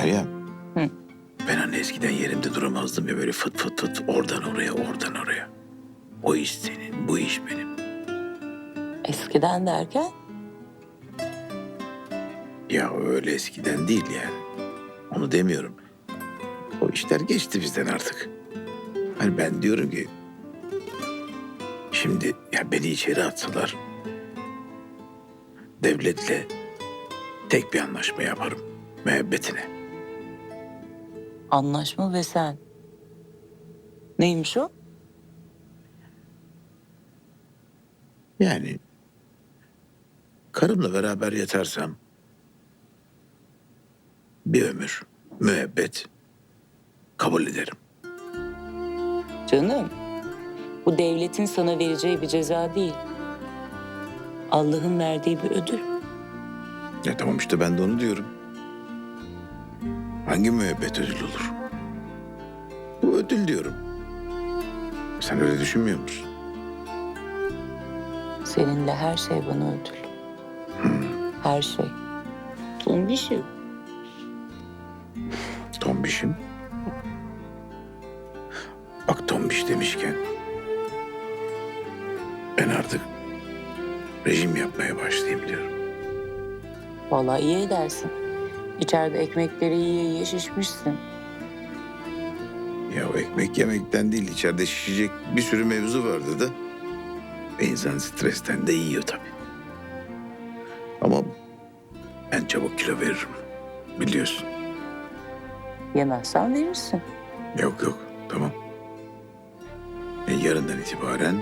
Meryem. Hı. Ben hani eskiden yerimde duramazdım ya böyle fıt fıt fıt oradan oraya oradan oraya. O iş senin, bu iş benim. Eskiden derken Ya öyle eskiden değil yani. Onu demiyorum. O işler geçti bizden artık. Hani ben diyorum ki... Şimdi ya beni içeri atsalar... Devletle tek bir anlaşma yaparım. Müebbetine. Anlaşma ve sen. Neymiş o? Yani karımla beraber yatarsam bir ömür müebbet kabul ederim. Canım, bu devletin sana vereceği bir ceza değil. Allah'ın verdiği bir ödül. Ya tamam işte ben de onu diyorum. Hangi müebbet ödül olur? Bu ödül diyorum. Sen öyle düşünmüyor musun? Seninle her şey bana ödül. Her şey. Tombişim. Tombiş'im. Bak Tombiş demişken... Ben artık rejim yapmaya başlayayım diyorum. Vallahi iyi edersin. İçeride ekmekleri yiye yiye şişmişsin. Ya o ekmek yemekten değil içeride şişecek bir sürü mevzu vardı da. İnsan stresten de yiyor tabii. Ama ben çabuk kilo veririm. Biliyorsun. Yemezsen verirsin. Yok yok tamam. E, yarından itibaren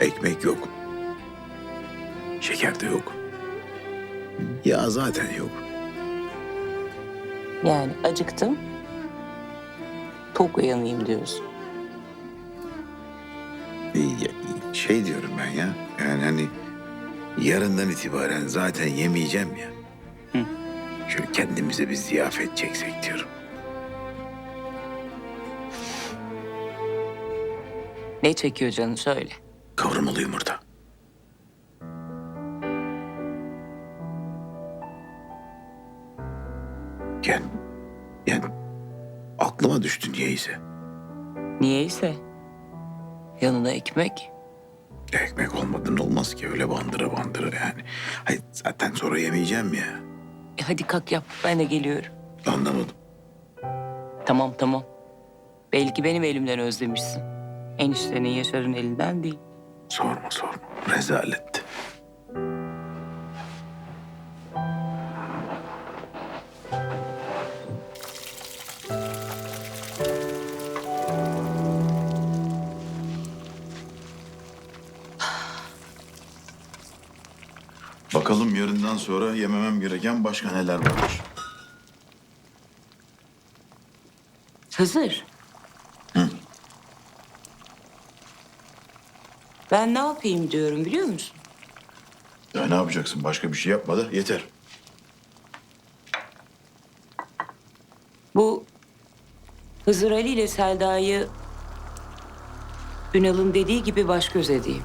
ekmek yok. Şeker de yok. Yağ zaten yok. Yani acıktım. Tok uyanayım diyorsun. Şey diyorum ben ya. Yani hani yarından itibaren zaten yemeyeceğim ya. Hı. Şöyle kendimize bir ziyafet çeksek diyorum. Ne çekiyor canın söyle. Kavurmalı yumurta. Düştü niyeyse. Niyeyse. Yanına ekmek. Ekmek olmadan olmaz ki öyle bandıra bandıra yani. Hayır zaten sonra yemeyeceğim ya. E hadi kalk yap ben de geliyorum. Anlamadım. Tamam tamam. Belki benim elimden özlemişsin. Eniştenin Yaşar'ın elinden değil. Sorma sorma. Rezaletti. Bakalım yarından sonra yememem gereken başka neler varmış. Hızır. Ben ne yapayım diyorum biliyor musun? Ya ne yapacaksın? Başka bir şey yapma da yeter. Bu Hızır Ali ile Selda'yı Ünal'ın dediği gibi baş göz edeyim.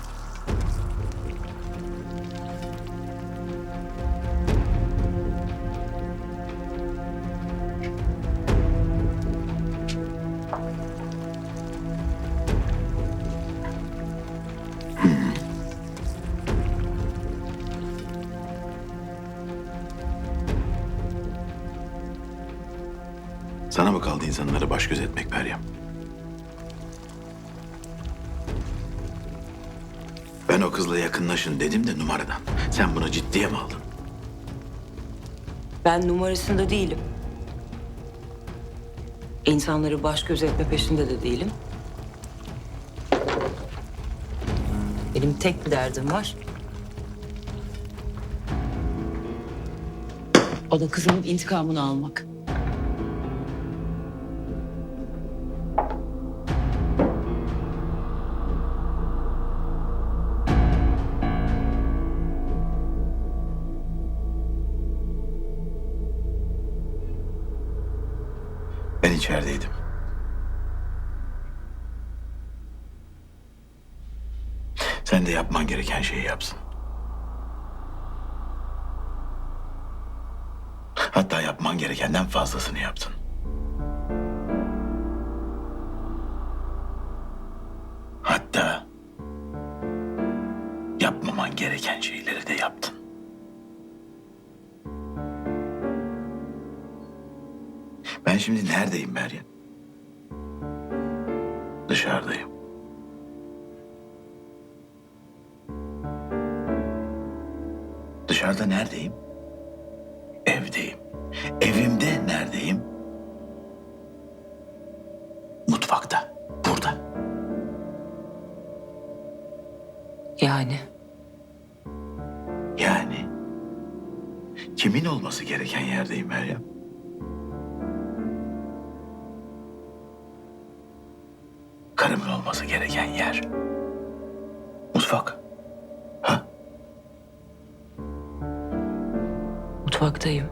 Sana mı kaldı insanları baş göz etmek Meryem? Ben o kızla yakınlaşın dedim de numaradan. Sen bunu ciddiye mi aldın? Ben numarasında değilim. İnsanları baş göz etme peşinde de değilim. Benim tek bir derdim var. O da kızımın intikamını almak. Ben içerideydim. Sen de yapman gereken şeyi yapsın. Hatta yapman gerekenden fazlasını yaptın. Hatta yapmaman gereken şeyleri de yaptın. Şimdi neredeyim Meryem? Dışarıdayım. Dışarıda neredeyim? Evdeyim. Evimde neredeyim? Mutfakta. Burada. Yani Yani kimin olması gereken yerdeyim Meryem? Yer. Mutfak. Ha? mutfaktayım.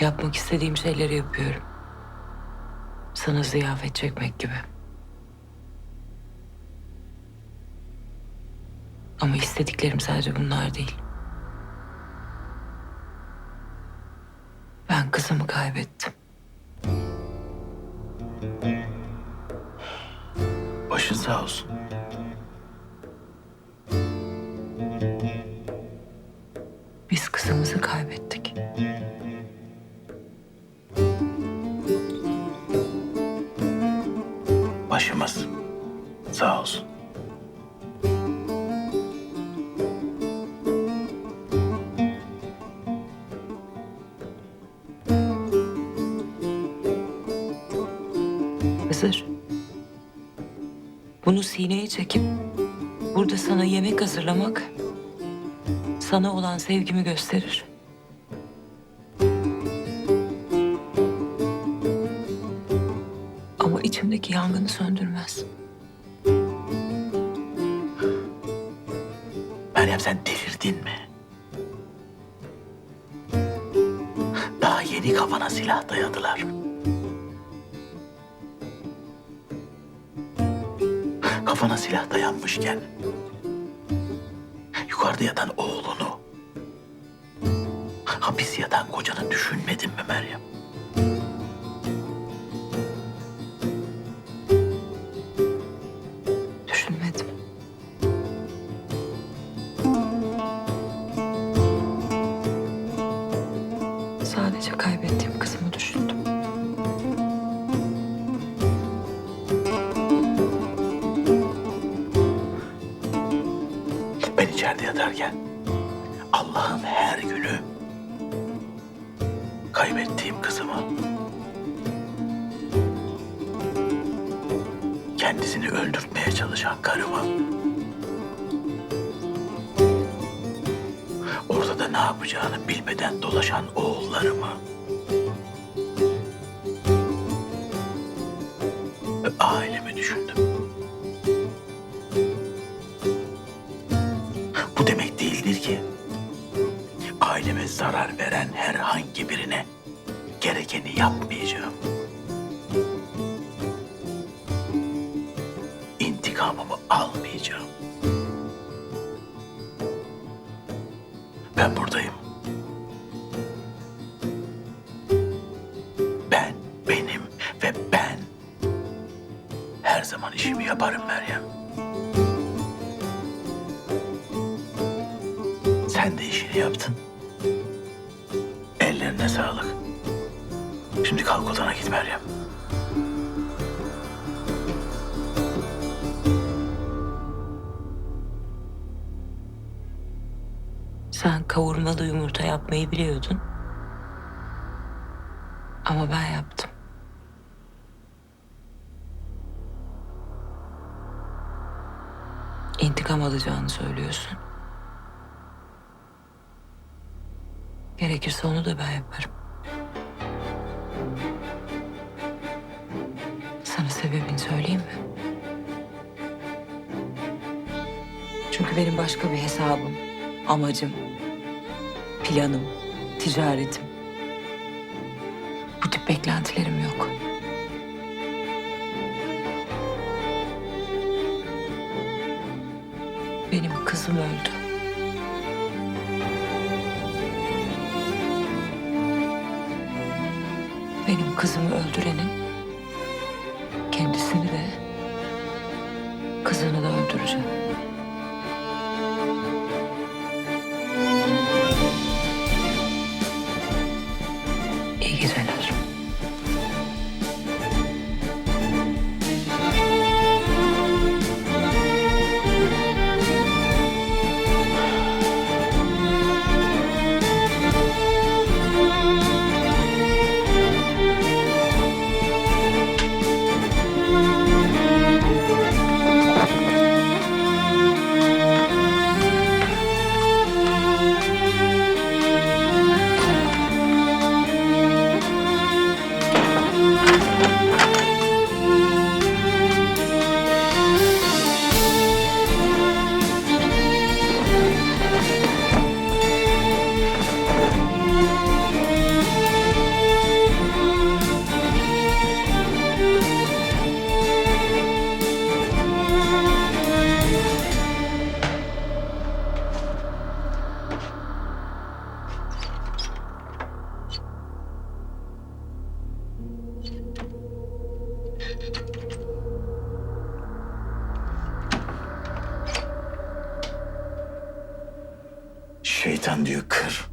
Yapmak istediğim şeyleri yapıyorum. Sana ziyafet çekmek gibi. Ama istediklerim sadece bunlar değil. Ben kızımı kaybettim. Başın sağ olsun. Biz kızımızı kaybettik. Başımız sağ olsun. Hızır. Bunu sineye çekip burada sana yemek hazırlamak sana olan sevgimi gösterir. Ama içimdeki yangını söndürmez. Meryem sen delirdin mi? Daha yeni kafana silah dayadılar. Kafana silah dayanmışken yukarıda yatan oğlunu hapis yatan kocanı düşünmedin mi Meryem? Kaybettiğim kızımı. Kendisini öldürtmeye çalışan karımı. Orada da ne yapacağını bilmeden dolaşan oğullarımı. Ve ailemi düşündüm. Aileme zarar veren herhangi birine gerekeni yapmayacağım. İntikamımı almayacağım. Ben buradayım. Ben, benim ve ben her zaman işimi yaparım Meryem. Sen de işini yaptın. Ellerine sağlık. Şimdi kalk odana git Meryem. Sen kavurmalı yumurta yapmayı biliyordun. Ama ben yaptım. İntikam alacağını söylüyorsun. Gerekirse onu da ben yaparım. Sana sebebini söyleyeyim mi? Çünkü benim başka bir hesabım, amacım, planım, ticaretim. Bu tip beklentilerim yok. Benim kızım öldü. Benim kızımı öldürenin kendisini de kızını da öldüreceğim. Şeytan diyor kır.